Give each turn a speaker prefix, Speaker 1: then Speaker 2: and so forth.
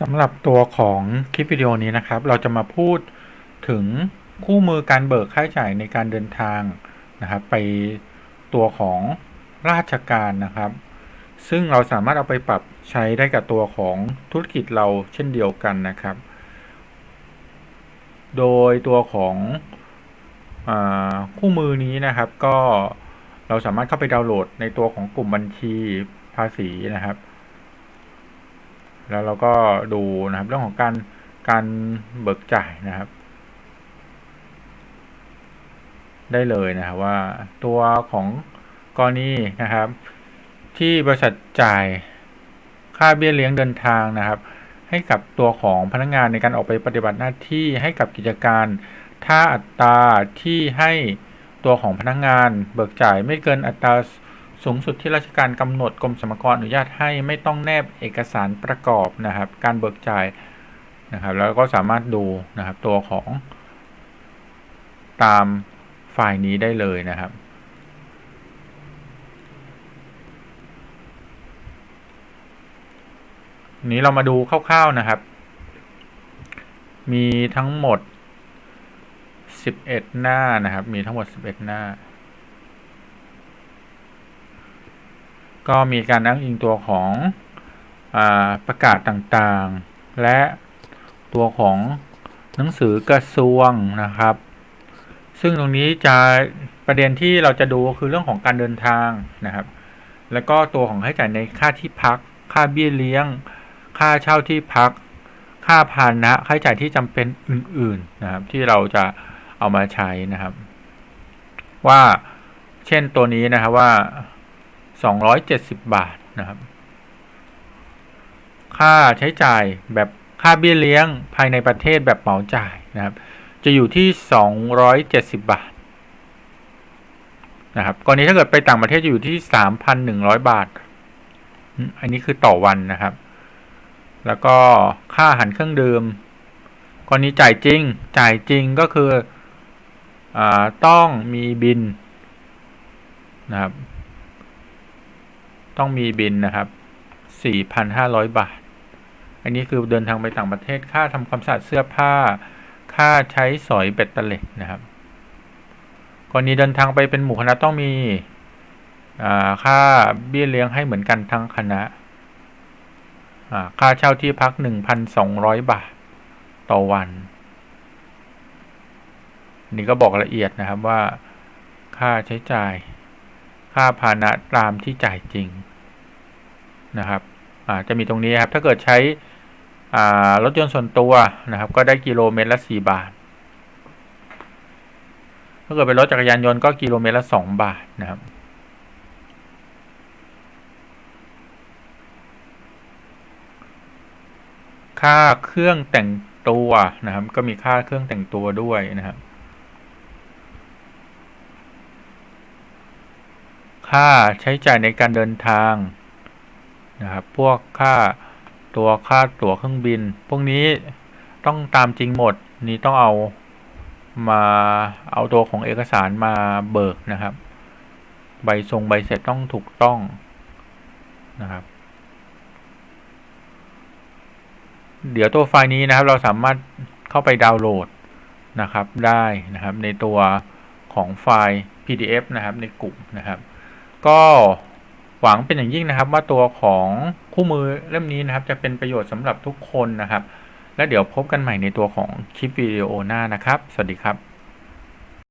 Speaker 1: สำหรับตัวของคลิปวิดีโอนี้นะครับ เราจะมาพูดถึงคู่มือการเบิกค่าใช้จ่ายในการเดินทางนะครับ ไปตัวของราชการนะครับ ซึ่งเราสามารถเอาไปปรับใช้ได้กับตัวของธุรกิจเราเช่นเดียวกันนะครับ โดยตัวของอคู่มือนี้นะครับ ก็เราสามารถเข้าไปดาวน์โหลดในตัวของกลุ่มบัญชีภาษีนะครับ แล้วเราก็ดูนะครับเรื่องของการการเบิกจ่ายนะครับ ได้เลยนะครับว่าตัวของกรณีนะครับ ที่บริษัทจ่ายค่าเบี้ยเลี้ยงเดินทางนะครับ ให้กับตัวของพนักงานในการออกไปปฏิบัติหน้าที่ให้กับกิจการ ถ้าอัตราที่ให้ตัวของพนักงาน เบิกจ่ายไม่เกินอัตรา สูงสุดที่ราชการกำหนดกรมสรรพากรอนุญาตให้ไม่ต้องแนบเอกสารประกอบนะครับ การเบิกจ่ายนะครับ แล้วก็สามารถดูนะครับตัวของตามไฟล์นี้ได้เลยนะครับ นี้เรามาดูคร่าวๆนะครับ มีทั้งหมด 11 หน้านะครับ มีทั้งหมด 11 หน้า ก็มีการอ้างอิงตัวของอประกาศต่างๆ และตัวของหนังสือกระทรวงนะครับ ซึ่งตรงนี้จะประเด็นที่เราจะดูคือเรื่องของการเดินทางนะครับ แล้วก็ตัวของค่าใช้จ่ายในค่าที่พัก ค่าเบี้ยเลี้ยง ค่าเช่าที่พัก ค่าพาหนะค่าใช้จ่ายที่จำเป็นอื่น ๆนะครับ ที่เราจะเอามาใช้นะครับ ว่าเช่นตัวนี้นะครับว่า 270 บาทนะครับ ค่าใช้จ่ายแบบค่าเบี้ยเลี้ยงภายในประเทศแบบเหมาจ่ายนะครับ จะอยู่ที่ 270 บาทนะครับกรณีถ้าเกิดไปต่างประเทศจะอยู่ที่ 3,100 บาท อันนี้คือต่อวันนะครับ แล้วก็ค่าอาหารเครื่องดื่มกรณีจ่ายจริง จ่ายจริงก็คืออต้องมีบินนะครับ ต้องมีบินนะครับ 4,500 บาท อันนี้คือเดินทางไปต่างประเทศค่าทำความสะอาดเสื้อผ้า ค่าใช้สอยเบ็ดเตล็ดนะครับกรณีเดินทางไปเป็นหมู่คณะต้องมีค่าเบี้ยเลี้ยงให้เหมือนกันทั้งคณะ ค่าเช่าที่พัก 1,200 บาทต่อวัน นี่ก็บอกละเอียดนะครับว่าค่าใช้จ่าย ค่าพาหนะตามที่จ่ายจริงนะครับจะมีตรงนี้ครับ ถ้าเกิดใช้รถยนต์ส่วนตัวนะครับ ก็ได้กิโลเมตรละ4บาท ถ้าเกิดเป็นรถจักรยานยนต์ก็กิโลเมตรละ2บาทนะครับค่าเครื่องแต่งตัวนะครับ ก็มีค่าเครื่องแต่งตัวด้วยนะครับ ค่าใช้จ่ายในการเดินทาง นะครับ พวกค่าตัวค่าตั๋วเครื่องบิน พวกนี้ต้องตามจริงหมด นี้ต้องเอามาเอาตัวของเอกสารมาเบิกนะครับ ใบทรงใบเสร็จต้องถูกต้องนะครับ เดี๋ยวตัวไฟล์นี้นะครับเราสามารถเข้าไปดาวน์โหลดนะครับได้นะครับในตัวของไฟล์ PDF นะครับในกลุ่มนะครับ ก็หวังเป็นอย่างยิ่งนะครับ ว่าตัวของคู่มือเล่มนี้นะครับ จะเป็นประโยชน์สำหรับทุกคนนะครับ และเดี๋ยวพบกันใหม่ในตัวของคลิปวิดีโอหน้านะครับ สวัสดีครับ